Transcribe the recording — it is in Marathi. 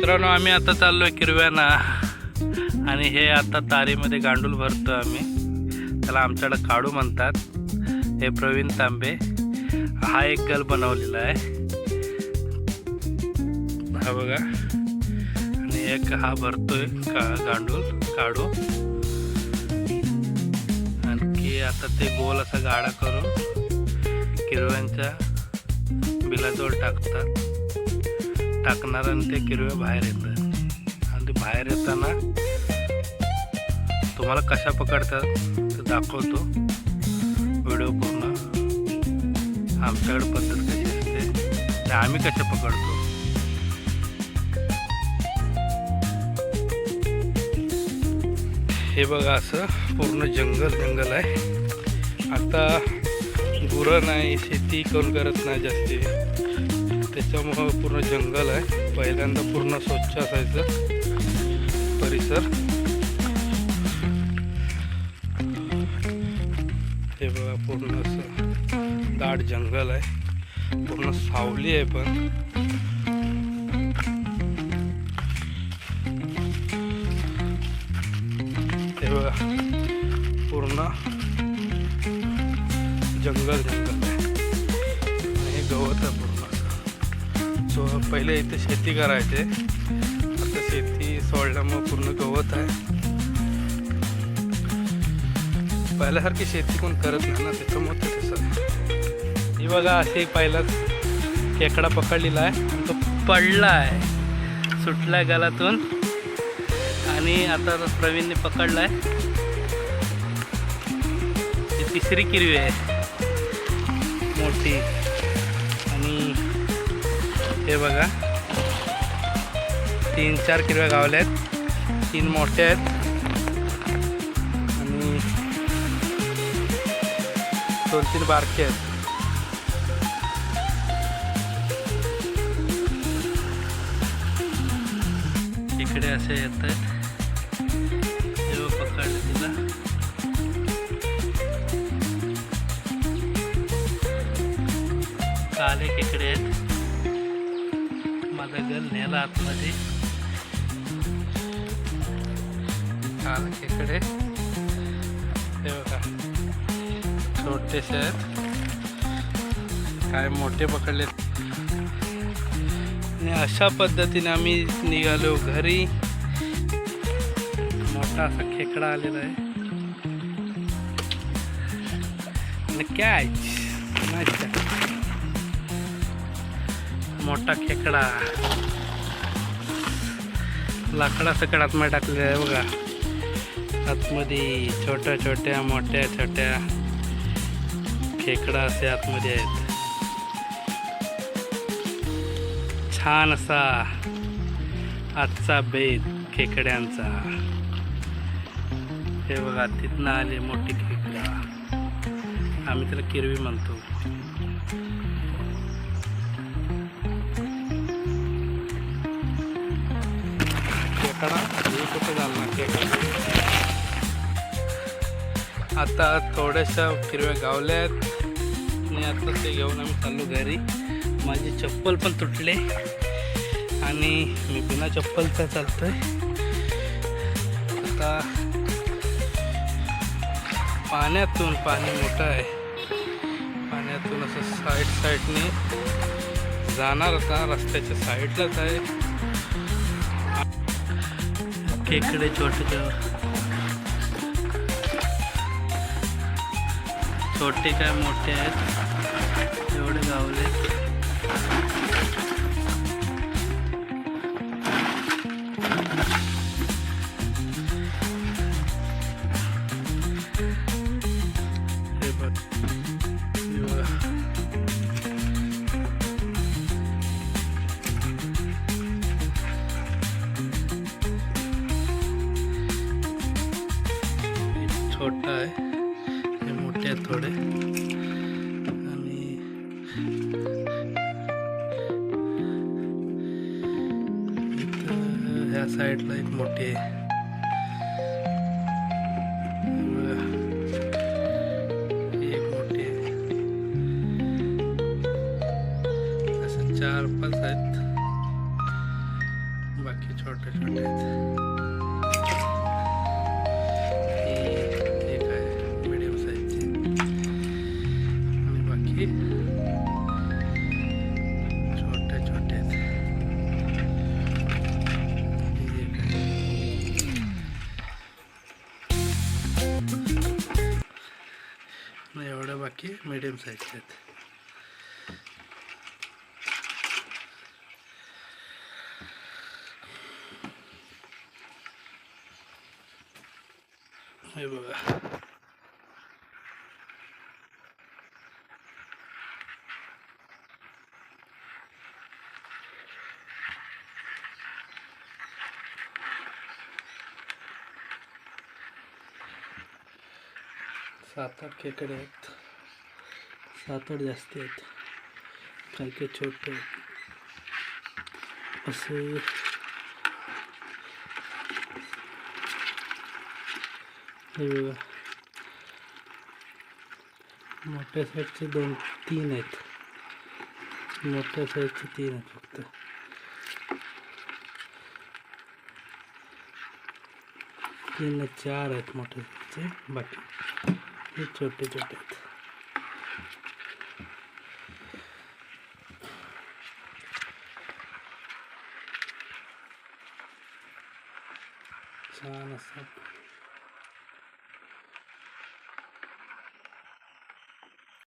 मित्रांनो आम्ही आता चाललोय किरव्याना. आणि हे आता तारीमध्ये गांडूल भरतो आम्ही. त्याला आमच्याकडे काढू म्हणतात. हे प्रवीण तांबे. हा एक गल बनवलेला आहे. हा बघा. आणि एक हा भरतोय का गांडूल काढू. आणखी आता ते गोल असा गाडा करून किरव्यांच्या बिलाजवळ टाकतात. टाकणार आणि ते किरवे बाहेर येतात. आणि ते बाहेर येताना तुम्हाला कशा पकडतात ते दाखवतो. व्हिडिओ पूर्ण. आमच्याकडे पद्धत कशी असते आणि आम्ही कशा पकडतो. हे बघा असं पूर्ण जंगल जंगल आहे. आता गुरं नाही शेती कोण करत नाही जास्ती. त्याच्यामुळं पूर्ण जंगल आहे. पहिल्यांदा पूर्ण स्वच्छ असायचं. परिसर. हे बघा पूर्ण असं दाट जंगल आहे. पूर्ण सावली आहे पण. हे बघा पूर्ण जंगल सो पहिले इथे शेती करायचे. आता शेती सोडल्यामुळे पूर्ण गवत आहे. पहिल्यासारखी शेती कोण करत नाही ना त्याच्यामुळे तसं ही बघा असे पहिलाच खेकडा पकडलेला आहे तो पडला आहे. सुटला गालातून. आणि आता प्रवीणने पकडला आहे तिसरी किरवी आहे. मोठी. हे बघा. तीन चार किरव्या गावल्या आहेत. तीन मोठ्या आहेत. आणि दोन तीन बारके आहेत. इकडे असे येत आहेत जेव्हा पकडले काले खेकडे आहेत. गल नेला आतमध्ये काले खेकडे. हे बघा. छोटेसे आहेत काय मोठे पकडलेत. आणि अशा पद्धतीने आम्ही निघालो घरी. मोठा असा खेकडा आलेला आहे. आणि कॅच मोठा खेकडा. लाकडा सकड आतमध्ये टाकलेला आहे बघा. आतमध्ये छोट्या छोट्या मोठ्या छोट्या खेकडा असे आतमध्ये आहेत. छान असा आजचा बेत खेकड्यांचा. हे बघा तिथनं आले मोठी खेकडा. आम्ही त्याला किरवी म्हणतो. खेकडा हे कुठं झाला आता थोड्याशा फिरव्या गावल्या आहेत. आणि आता ते घेऊन आम्ही चाललो घरी. माझी चप्पल पण तुटले. आणि मी बिना चप्पलचा चालतोय. आता पाण्यातून पाणी मोठं आहे. पाण्यातून असं साईड साईडने जाणार आता रस्त्याच्या साईडलाच आहे. खेकडे छोटे. छोटे काय मोठे आहेत? एवढे गावले. छोटा आहे. हे मोठे आहेत थोडे. आणि ह्या साईडला एक मोठी आहे. हे असं चार पाच आहेत. बाकी छोटे छोटे आहेत. एवढ्या बाकी मिडियम साईजचे आहेत. हे बघा. सात आठ खेकडे आहेत. सात आठ जास्त आहेत. काही काही छोटे आहेत. असे हे बघा. मोठ्या साईजचे दोन तीन आहेत. मोठ्या साईजचे तीन आहेत फक्त. तीन चार आहेत मोठ्या साईजचे. बाकी हे छोटे छोटे आहेत. छान असतात